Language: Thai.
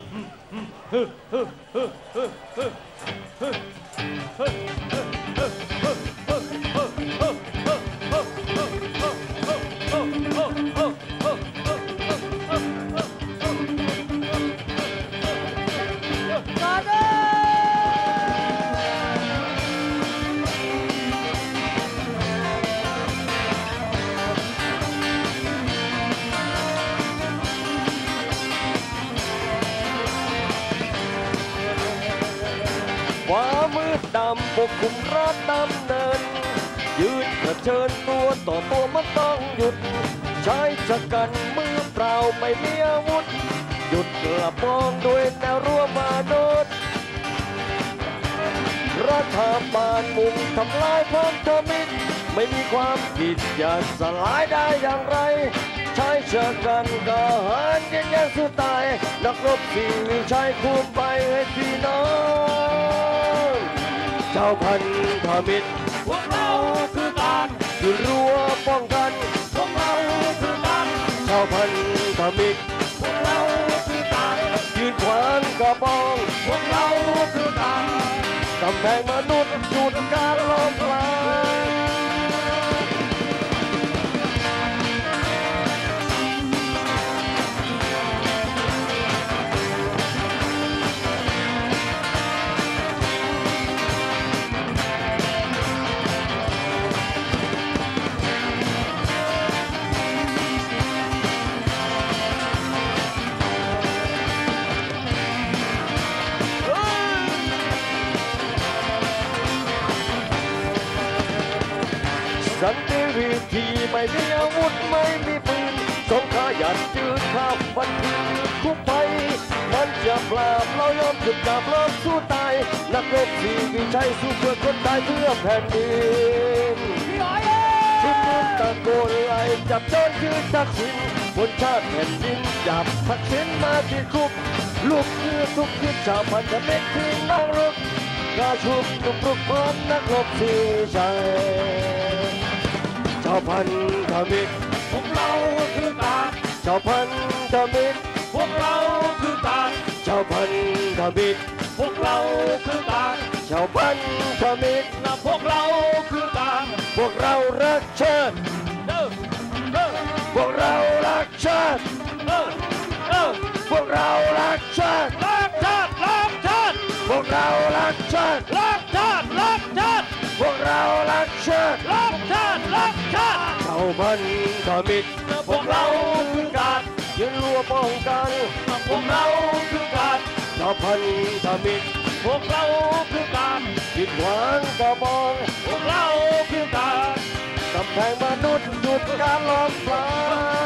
嗯嗯哼哼哼哼哼哼哼 ฟ้ามืดดำปกคลุมราดดำเนิน ยืนเผชิญตัวต่อตัวมันต้องหยุด ใช้จักกันมือเปล่าไม่มีอาวุธ หยุดกระปองด้วยแนวรั้วมาโนดรัฐบาลมุ่งทำลายพันธมิตรไม่มีความผิดจะสลายได้อย่างไร ใช้เชือกันกหารยันยังสู้ตาย นักรบสิ่งวิชัยคุมไปให้พี่น้อง เจ้าพันธมิตรพวกเราคือการคือรั้วป้องกันพวกเราคือการเจ้าพันธมิตรพวกเราคือการยืนขวางกระบองพวกเราคือการกำแพงมนุษย์หยุดการล้อมล้าง ไม่มีอาวุธไม่มีปืนสงขาหยัดจืดข้ามวันคืนคุกไปมันจะปราบเรายอมจุดดาบเริ่มสู้ตาย นักรบที่วิชัยสู้เพื่อคนตายเพื่อแผ่นดินชุมนุมตะโกนไล่จับโจรคือทักษิณบนชาติแผ่นดินจับทักษิณมาที่คุกลูกคือทุกยุดชาวพันธมิตรคือนักรบกระชุมนุมปลุกพร้อมนักรบที่ชัยชาว พันธมิตรพวกเราคือการชาวพันธมิตรพวกเราคือการชาวพันธมิตรพวกเราคือการชาวพันธมิตรและพวกเราคือการพวกเรารักชาติเด้อเด้อพวกเรารักชาติเด้อเด้อพวกเรารักชาติรักชาติรักชาติพวกเรารักชาติรักชาติรักชาติพวกเรารักชาติรักชาติรัก ชาติชาวพันธมิตรพวกเราคือกาดยืนรัวป้องกันพวกเราคือการชาวพันธมิตรพวกเราคือการผิดหวังกระบองพวกเราคือการกำแพงมนุษย์หยุดการล้อมปลา